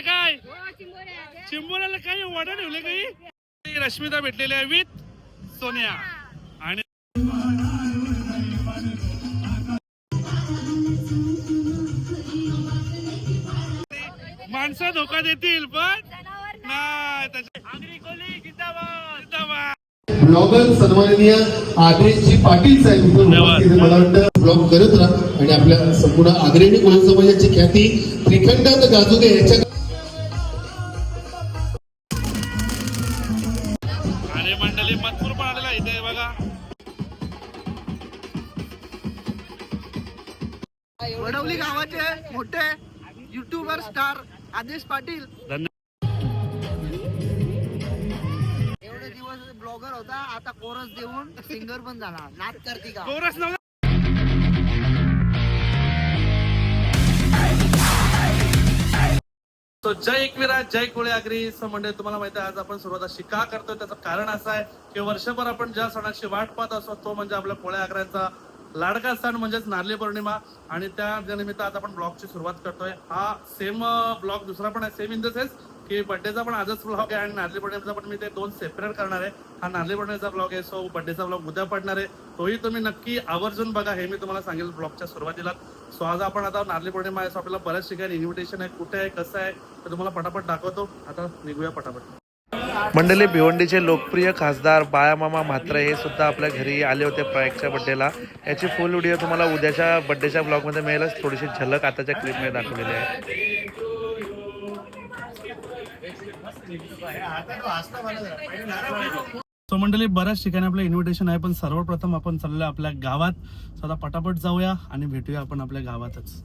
काय? चिंबोऱ्याला काय वडा ठेवले काही? रश्मिता भेटलेली आहे विथ सोनिया. माणसं धोका देतील पण ब्लॉगर सन्माननीय आदेशजी पाटील साहेब. मला वाटतं ब्लॉग करत राहा आणि आपल्या संपूर्ण अग्रणी कोळी समाजाची ख्याती त्रिखंडात गाजू दे. याच्या आदेश पाटील. एवढे दिवस ब्लॉगर होता आता कोरस देऊन सिंगर पण झाला. नाच करते का? कोरस नव्हता. So, जय एकविरा जय कोळी आगरी. सो म्हणजे तुम्हाला माहिती आहे आज आपण सुरुवात अशी का करतोय. त्याचं कारण असं आहे की वर्षभर आपण ज्या सणाची वाट पाहत असतो तो म्हणजे आपल्या कोळ्या आगऱ्यांचा लाडका सण म्हणजेच नारळी पौर्णिमा. आणि त्या निमित्त आज आपण ब्लॉगची सुरुवात करतोय. हा सेम ब्लॉग दुसरा पण आहे सेम इन द सेन्स की बड्डेचा पण आजच ब्लॉग आहे आणि नारळी पौर्णिमेचा पण मी ते दोन सेपरेट करणार आहे. हा नारळी पौर्णिमेचा ब्लॉग आहे सो बड्डेचा ब्लॉग उद्या पडणार आहे. तोही तुम्ही नक्की आवर्जून बघा हे मी तुम्हाला सांगेल ब्लॉगच्या सुरुवातीला. सो आज आपण आता नारळी पौर्णिमा आहे सो आपल्याला बऱ्याच ठिकाणी इन्व्हिटेशन आहे कुठे आहे कसं आहे तर तुम्हाला पटापट दाखवतो. आता निघूया पटापट. मंडळी भिवंडीचे लोकप्रिय खासदार बाळामामा म्हात्रे हे सुद्धा आपल्या घरी आले होते प्रायकच्या बड्डेला याची फुल व्हिडिओ तुम्हाला उद्याच्या बड्डेच्या ब्लॉगमध्ये मिळेलच. थोडीशी झलक आताच्या क्लिपमध्ये दाखवलेली आहे. सो मंडळी बऱ्याच ठिकाणी आपलं इन्व्हिटेशन आहे पण सर्वप्रथम आपण चाललोय आपल्या गावात. स्वतः पटापट जाऊया आणि भेटूया आपण आपल्या गावातच.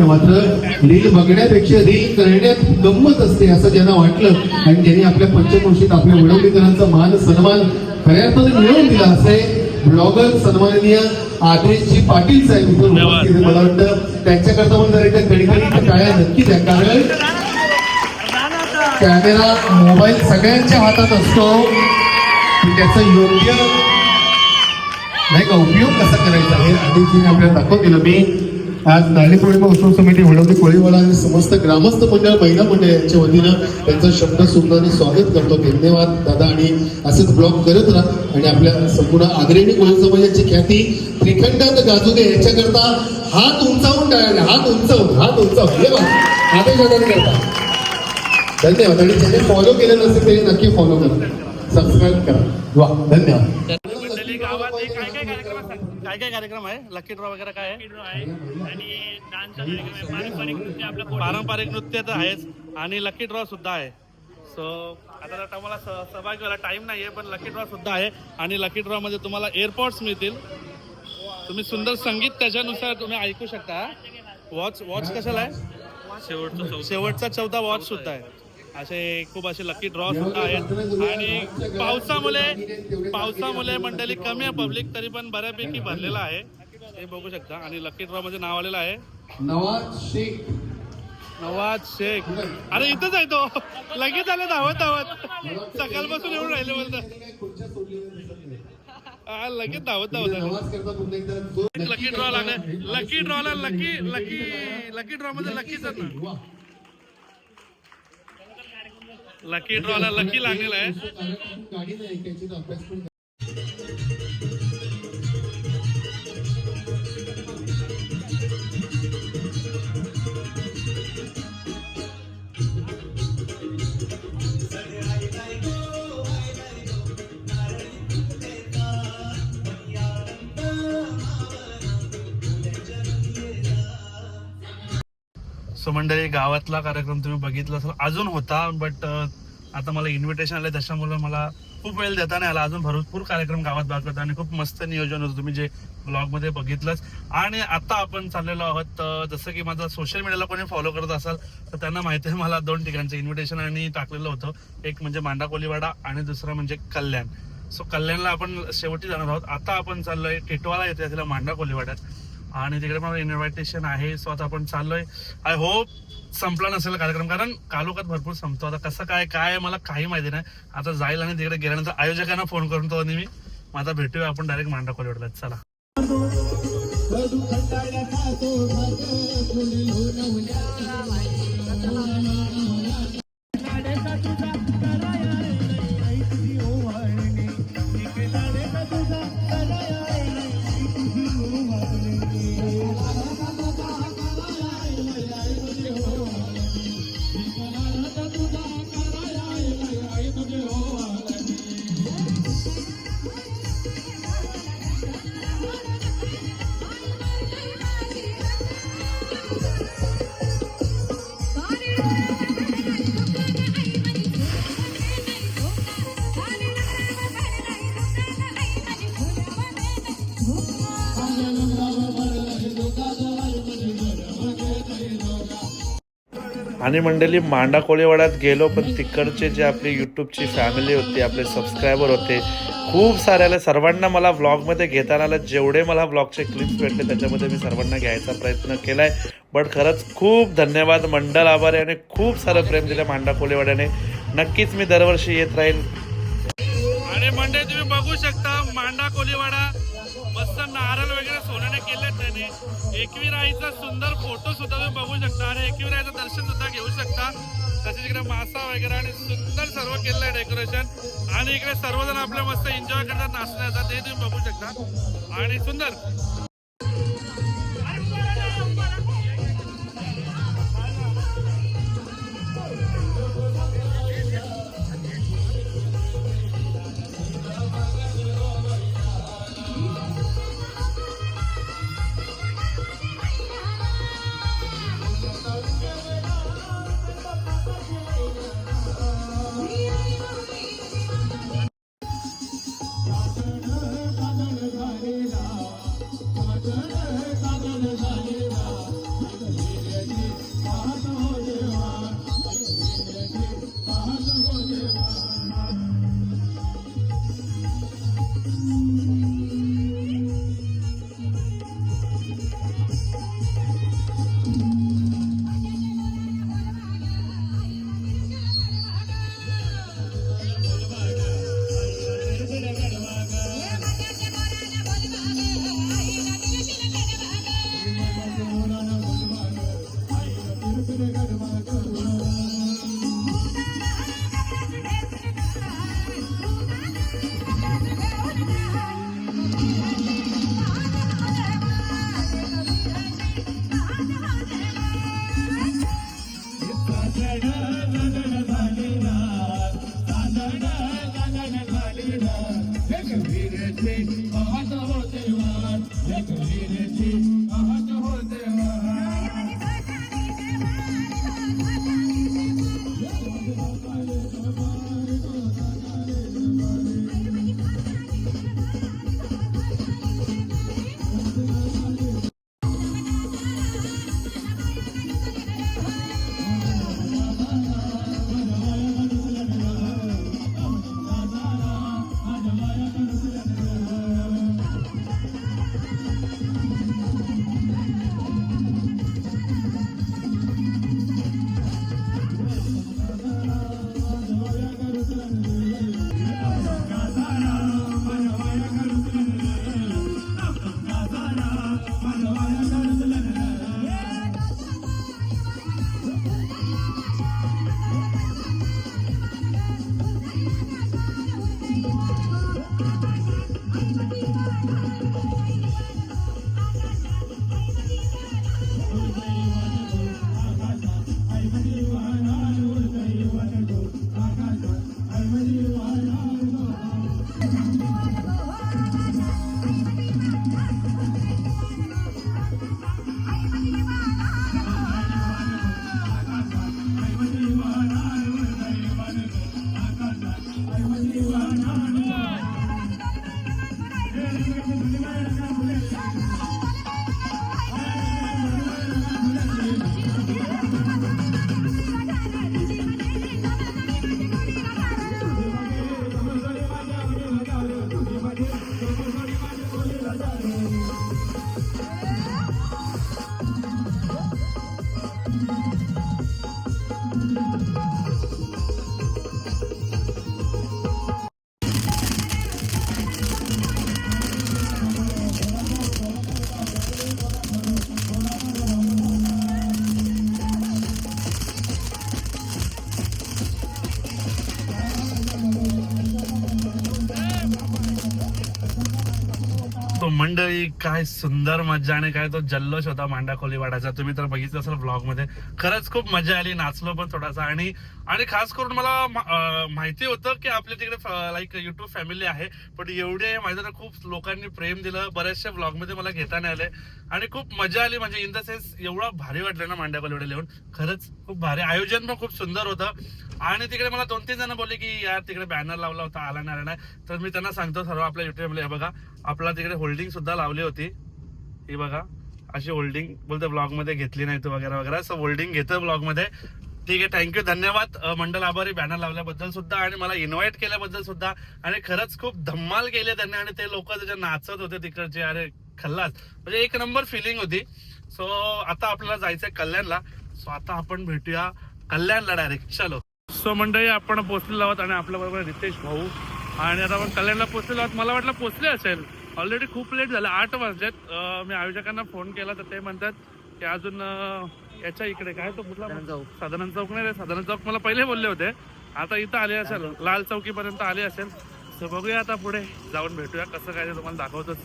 का मात्र रील बघण्यापेक्षा रील करण्यात गंमत असते असं ज्यांना वाटलं. आणि ज्यांनी आपल्या पंचक्रोशीत आपल्या वडवलीकरांचा मान सन्मान खऱ्या अर्थाने मिळवून दिला असे ब्लॉगर सन्माननीय आदेशजी पाटील साहेब आहेत. मला वाटतं त्यांच्याकरता पण जर एकदा कडकडीत टाळ्या नक्की द्या. कारण कॅमेरा मोबाईल सगळ्यांच्या हातात असतो. त्याचा योग्य नाही का उपयोग कसा करायचा हे आदिजीने आपल्याला दाखवून दिलं. मी आज नाली पौर्णिमा उत्सव समिती वडवली कोळीवाडा आणि समस्त ग्रामस्थ मंडळ महिला मंडळ यांच्या वतीनं त्यांचं शब्द सुंदरने स्वागत करतो. धन्यवाद दादा आणि असेच ब्लॉग करत राहा. आणि आपल्या संपूर्ण आग्रेणी कोळी समाजाची ख्याती त्रिखंडात गाजू दे. याच्याकरता हात उंचावून टाळा हात उंचावून हात उंचावून. आदेश आदान करता. धन्यवाद. आणि ज्याने फॉलो केलं नसेल त्याने नक्की फॉलो करा. सबस्क्राईब करा. वा धन्यवाद. मंडळी गावात एक काय काय कार्यक्रम आहे? लकी ड्रॉ वगैरे काय आहे? आणि डान्सचा कार्यक्रम आहे. पारंपरिक नृत्य आपलं कोळी पारंपरिक नृत्य तर आहेच आणि लकी ड्रॉ सुद्धा आहे. सो आता तुम्हाला स- सहभागी व्हायला टाइम नाही आहे पण लकी ड्रॉ सुद्धा आहे आणि लकी ड्रॉ मध्ये तुम्हाला एअरपोर्ट्स मिळतील. तुम्ही सुंदर संगीत त्याच्यानुसार तुम्ही ऐकू शकता. वॉच वॉच कशाला आहे? शेवटचा शेवटचा चौथा वॉच सुद्धा आहे. असे खूप असे लकी ड्रॉ सुद्धा आहेत. आणि पावसामुळे पावसामुळे मंडळी कमी आहे पब्लिक तरी पण बऱ्यापैकी भरलेला आहे. हे बघू शकता. आणि लकी ड्रॉ मध्ये नाव आलेलं आहे. नवाज शेख. नवाज शेख. अरे इथंच आहे तो. लगेच आले धावत धावत. सकाळपासून येऊन राहिले. हा, लगेच धावत धावत लकी ड्रॉ लागले. लकी ड्रॉला लकी लकी लकी ड्रॉ मध्ये लकीच ना. लकी ड्रॉला लकी लागलेला आहे. सो मंडळी गावातला कार्यक्रम तुम्ही बघितला असेल अजून होता बट आता मला इन्व्हिटेशन आलं त्याच्यामुळे मला खूप वेळ देता नाही आला. अजून भरपूर कार्यक्रम गावात दाखवत आणि खूप मस्त नियोजन होतं. तुम्ही जे ब्लॉगमध्ये बघितलंच. आणि आता आपण चाललेलो आहोत जसं की माझा सोशल मीडियाला कोणी फॉलो करत असाल तर त्यांना माहिती आहे मला दोन ठिकाणचं इन्व्हिटेशन आणि टाकलेलं होतं. एक म्हणजे मांडा कोलीवाडा आणि दुसरं म्हणजे कल्याण. सो कल्याणला आपण शेवटी जाणार आहोत. आता आपण चाललोय टिटवाला येते तिला मांडा कोलीवाड्यात. आणि तिकडे मला इन्व्हायटेशन आहे. सो आता आपण चाललोय. आय होप संपला नसेल कार्यक्रम कारण कालोखात भरपूर संपतो. आता कसं काय काय मला काही माहिती नाही. आता जाईल आणि तिकडे गेल्यानंतर आयोजकांना फोन करून तो मी मग आता भेटूया. आपण डायरेक्ट मांडा कोलीवाड्यात चला. आणि मंडळी मांडा कोळीवाड्यात गेलो पण तिकडचे जे आपली यूट्यूबची फॅमिली होती आपले सबस्क्रायबर होते खूप सारे आले. सर्वांना मला व्लॉगमध्ये घेताना आलं. जेवढे मला व्लॉगचे क्लिप्स भेटले त्याच्यामध्ये मी सर्वांना घ्यायचा प्रयत्न केलाय. बट खरंच खूप धन्यवाद मंडळ आभारी आणि खूप सारं प्रेम दिलं मांडा कोळीवाड्याने नक्कीच मी दरवर्षी येत राहील आणि मंडळी तुम्ही बघू शकता मांडा कोलीवाडा मस्त नारळ वगैरे सोन्याने केले त्याने. एकविराईचा सुंदर फोटो सुद्धा तुम्ही बघू शकता आणि एकविराईचं दर्शन सुद्धा घेऊ शकता. तसेच इकडे मासा वगैरे आणि सुंदर सर्व केलेलं आहे डेकोरेशन आणि इकडे सर्वजण आपल्या मस्त एन्जॉय करतात नाचण्याचा ते तुम्ही बघू शकता. आणि सुंदर. ফিরেছি আহত হতে মান ফিরেছি আহত तो मंडळी काय सुंदर मजा आणि काय तो जल्लोष होता मांडा कोलीवाडाचा तुम्ही तर बघितलं असेल ब्लॉगमध्ये खरंच खूप मजा आली नाचलो पण थोडासा. आणि आणि खास करून मला माहिती होतं की आपल्या तिकडे लाईक युट्यूब फॅमिली आहे. पण एवढे माहिती तर खूप लोकांनी प्रेम दिलं. बऱ्याचशा ब्लॉगमध्ये मला घेता नाही आले. आणि खूप मजा आली. म्हणजे इन द सेन्स एवढा भारी वाटलं ना मांडा कोलीवाडा लिहून. खरंच खूप भारी. आयोजन पण खूप सुंदर होतं. आणि तिकडे मला दोन तीन जण बोलले की यार तिकडे बॅनर लावला होता आला नाही आला नाही. तर मी त्यांना सांगतो सर्व आपल्या युट्यूब हे बघा. आपला तिकडे होल्डिंग सुद्धा लावली होती. ही बघा अशी होल्डिंग बोलते ब्लॉगमध्ये घेतली नाही तू वगैरे वगैरे. सो होल्डिंग घेतं ब्लॉगमध्ये. ठीक आहे थँक्यू धन्यवाद. मंडल आभारी बॅनर लावल्याबद्दल सुद्धा आणि मला इन्व्हाइट केल्याबद्दल सुद्धा. आणि खरंच खूप धम्माल केले त्यांनी आणि ते लोक त्याच्या नाचत होते तिकडचे. अरे खल्लास. म्हणजे एक नंबर फिलिंग होती. सो आता आपल्याला जायचंय कल्याणला. सो आता आपण भेटूया कल्याणला डायरेक्ट चलो. सो मंडळी आपण पोहोचलेलो आहोत आणि आपल्या बरोबर रितेश भाऊ. आणि आता आपण कल्याणला पोहोचलेलो आहोत. मला वाटलं पोहोचले असेल. ऑलरेडी खूप लेट झालं. आठ वाजलेत. मी आयोजकांना फोन केला तर ते म्हणतात की अजून याच्या इकडे काय तो कुठला? साधारण चौक. नाही रे. साधारण चौक मला पहिले बोलले होते. आता इथं आले असेल. लाल चौकीपर्यंत आले असेल. तर बघूया आता पुढे. जाऊन भेटूया. कसं काय ते तुम्हाला दाखवतोच.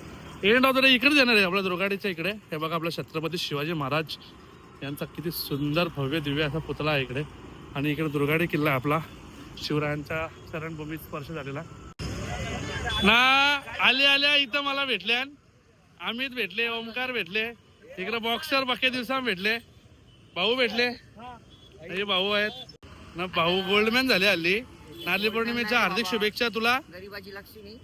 एंड ऑफ द इकडे येणार आहे आपल्या दुर्गाडीच्या इकडे. हे बघा आपला छत्रपती शिवाजी महाराज. यांचा किती सुंदर भव्य दिव्य असा पुतळा आहे इकडे. आणि इकडे दुर्गाडी किल्ला आपला. शिवरायांच्या चरणभूमीत स्पर्श झालेला. ना आले आल्या इथं मला भेटल्या. अमित भेटले ओमकार भेटले इकडे बॉक्सर बाकी दिवसा भेटले. भाऊ भेटले. हे भाऊ आहेत. ना भाऊ गोल्डमॅन झाले हल्ली. नारळी पौर्णिमेच्या हार्दिक शुभेच्छा तुला. गरीबाची लक्ष्मी.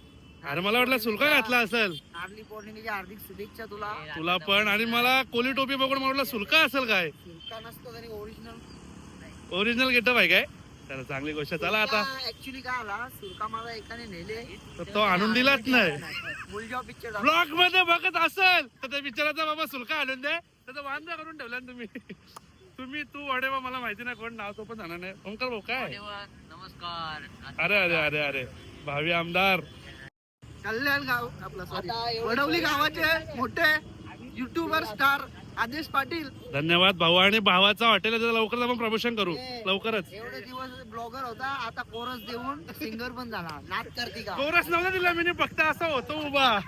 अरे मला वाटलं सुलका घातला असेल. नारली पौर्णिमेच्या हार्दिक शुभेच्छा तुला. तुला पण. आणि मला कोली टोपी बघून मला वाटलं सुलका असेल काय? शुल्का नसतो तरी ओरिजिनल ओरिजिनल गेटअप आहे काय? तर चांगली गोष्ट. चला आता. ऍक्च्युली काय आला? सुरका माझा एकाने नेले. तर तो आणून दिलाच नाही. मुलजा पिक्चर ब्लॉकमध्ये बघत असेल तर त्या बिचाराचा बाबा सुलका आणून दे. त्याचा वांदा करून ठेवला ना तुम्ही. तुम्ही तू वडेवा मला माहिती नाही कोण नाव तो पण जाणार नाही. ओंकार भाऊ काय? नमस्कार. अरे अरे अरे अरे. भावी आमदार. कल्याण गाव आपला सॉरी वडवली गावाचे मोठे युट्यूबर स्टार आदेश पाटील. धन्यवाद भाऊ. आणि भावाचा हॉटेल आहे त्याचं लवकरच आपण प्रमोशन करू. लवकरच. एवढे दिवस ब्लॉगर होता आता कोरस देऊन सिंगर पण झाला. नाच करते का? कोरस नव्हता दिला मी फक्त असा होतो उभा.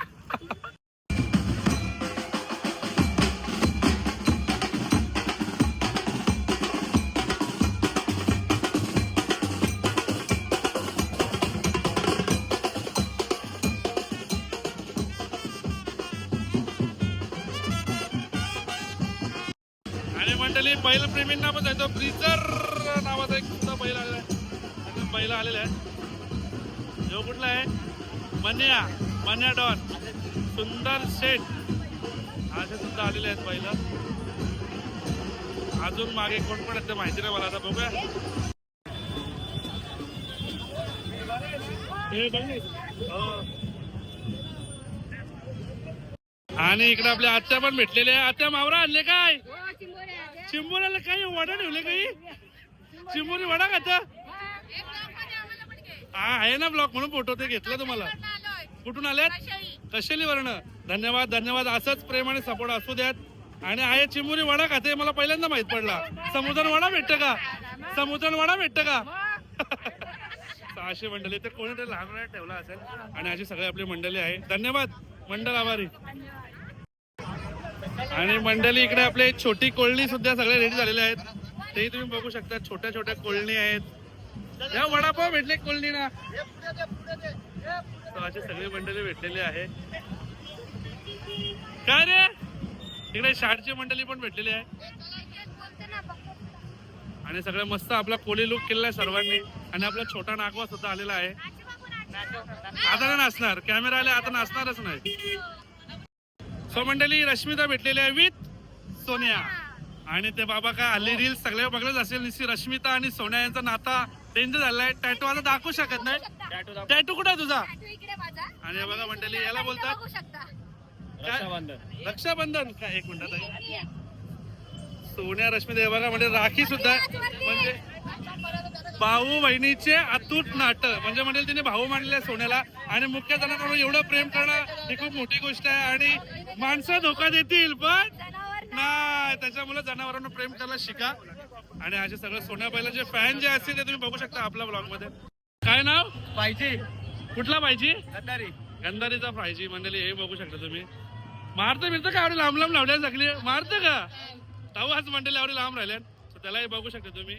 आलेला आहे जो कुठला आहे? मन्या मन्या डॉन. सुंदर शेठ असे सुद्धा आलेले आहेत बैल अजून मागे कोण कोण आहेत ते माहिती नाही मला आता बघूया. हे. हो. आणि इकडे आपल्या आत्या पण भेटलेले आत्या मावरा आणले काय? चिंबोऱ्याला काही वडा ठेवले काही चिंबोरी वडा खाता हा आहे ना ब्लॉक म्हणून फोटो ते घेतलं तुम्हाला? कुठून आल्यात कशेली वर्ण? धन्यवाद धन्यवाद. असंच प्रेम आणि सपोर्ट असू द्यात. आणि आहे चिमुरी वडा खाते मला पहिल्यांदा माहीत पडला. समुद्र वडा भेटतं का? समुद्र वडा भेटतं का? सहाशे मंडळी तर कोणीतरी लहान ठेवला असेल. आणि अशी सगळी आपली मंडळी आहे. धन्यवाद मंडळ आभारी. आणि मंडळी इकडे आपले छोटी कोळणी सुद्धा सगळे रेडी झालेले आहेत. तेही तुम्ही बघू शकता छोट्या छोट्या कोळणी आहेत. या वडापाव भेटले कोळणी ना तर सगळी मंडळी भेटलेली आहे. काय रे? इकडे शाळेची मंडळी पण भेटलेली आहे. आणि सगळं मस्त आपला कोळी लुक केलेला आहे सर्वांनी. आणि आपला छोटा नागवा सुद्धा आलेला आहे. आता नाही नाचणार. कॅमेरा आले आता नाचणारच नाही. सो मंडळी रश्मिता भेटलेली आहे विथ सोनिया. आणि ते बाबा काय आले रील सगळे बघलंच असेल निश्चित रश्मिता आणि सोन्या यांचा नाता चेंज झालाय. टॅटू आता दाखवू शकत नाही. टॅटू कुठे तुझा? आणि बघा मंडळी याला बोलतात. काय? रक्षाबंधन. काय एक मिनिटात आहे. सोन्या रश्मी बघा म्हणजे राखी सुद्धा. म्हणजे भाऊ बहिणीचे अतूट नाटक. म्हणजे म्हणजे तिने भाऊ मानले सोन्याला. आणि मुख्य जणांकडून एवढं प्रेम करणं ही खूप मोठी गोष्ट आहे. आणि माणसं धोका देतील पण नाही. त्याच्यामुळे जनावरांना प्रेम करायला शिका. आणि असे सगळं सोन्या बैलाचे फॅन जे असतील ते तुम्ही बघू शकता आपल्या ब्लॉगमध्ये. काय नाव? पाहिजे कुठला पाहिजे गंधारीचा पाहिजे मंडळी हे बघू शकता तुम्ही. मारतं मिळतं का एवढी लांब लांब लावल्या सगळी? मारतं का? तवाच मंडळी एवढी लांब राहिल्या तर त्यालाही बघू शकता तुम्ही.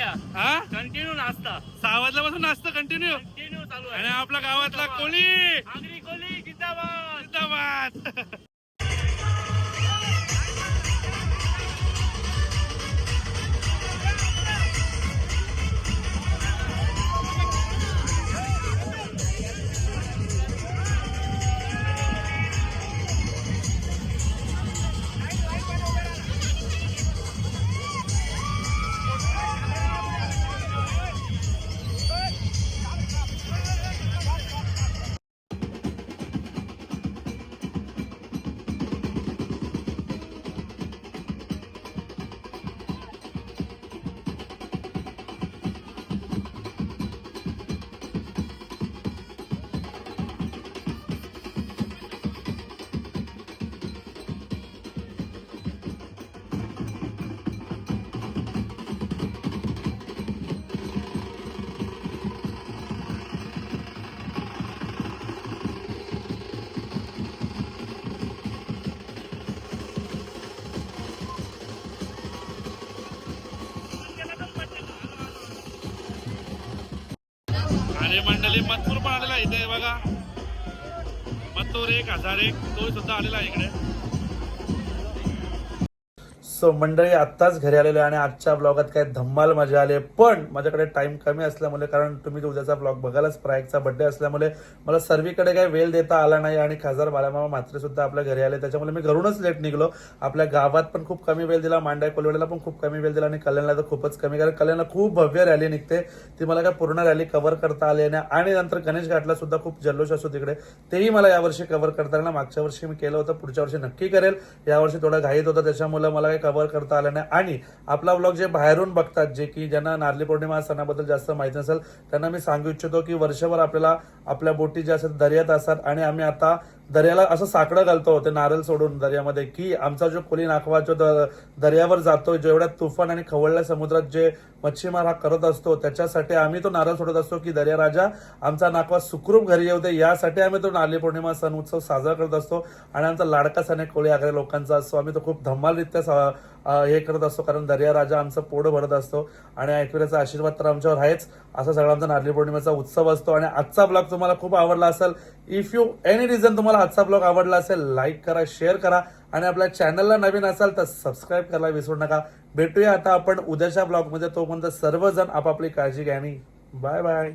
हा? कंटिन्यू नाचता सहा वाजल्यापासून नाचतं कंटिन्यू कंटिन्यू चालू आणि आहे आपला गावातला कोली आगरी कोली जिंदाबाद. जिंदाबाद. आले. मथुर पण आलेला आहे इथे बघा. मथुर एक हजार एक. तो सुद्धा आलेला आहे इकडे. सो मंडळी आत्ताच घरी आलेले आणि आजच्या ब्लॉगात काय धम्माल मजा आली पण माझ्याकडे टाइम कमी असल्यामुळे कारण तुम्ही उद्याचा ब्लॉग बघायलाच प्रायकचा बड्डे असल्यामुळे मला सर्वीकडे काही वेळ देता आला नाही आणि खासदार बालामामा मात्रे सुद्धा आपल्या घरी आले. त्याच्यामुळे मी घरूनच लेट निघलो. आपल्या गावात पण खूप कमी वेळ दिला मांडाय कोलवडेला पण खूप कमी वेळ दिला आणि कल्याणला तर खूपच कमी कारण कल्याणला खूप भव्य रॅली निघते. ती मला काय पूर्ण रॅली कव्हर करता आली नाही आणि नंतर गणेश घाटला सुद्धा खूप जल्लोष असतो तिकडे. तेही मला यावर्षी कव्हर करता आलं मागच्या वर्षी मी केलं होतं पुढच्या वर्षी नक्की करेल. यावर्षी थोडा घाईत होता त्याच्यामुळे मला काही कव्हर करता आलं नाही. आणि आपला ब्लॉग जे बाहेरून बघतात जे की ज्यांना नारली पौर्णिमा सणाबद्दल जास्त माहिती नसेल त्यांना मी सांगू इच्छितो की वर्षभर आपल्याला आपल्या बोटी ज्या असतात दर्यात असतात. आणि आम्ही आता दर्याला असं साकडं घालतो ते नारळ सोडून दर्यामध्ये की आमचा जो कोली नाखवा जो द- दर्यावर जातो जेवढ्या तुफान आणि खवळल्या समुद्रात जे मच्छीमार हा करत असतो त्याच्यासाठी आम्ही तो नारळ सोडत असतो की दर्या राजा आमचा नाखवा सुखरूप घरी येऊ दे. यासाठी आम्ही तो नारळी पौर्णिमा सण उत्सव साजरा करत असतो. आणि आमचा लाडका सण आहे कोळी आगरे लोकांचा असतो आम्ही तो खूप धम्मालरित्या सा- हे करत असतो कारण दर्या राजा आमचं पोड भरत असतो आणि ऐश्वर्याचा आशीर्वाद तर आमच्यावर आहेच असा सगळा आमचा नारळी पौर्णिमेचा उत्सव असतो. आणि आजचा ब्लॉग तुम्हाला खूप आवडला असेल इफ यू एनी रिझन तुम्हाला आजचा ब्लॉग आवडला असेल लाईक करा शेअर करा. आणि आपल्या चॅनलला नवीन असाल तर सबस्क्राईब करायला विसरू नका. भेटूया आता आपण उद्याच्या ब्लॉगमध्ये. तोपर्यंत सर्वजण आपापली काळजी घ्या आणि बाय बाय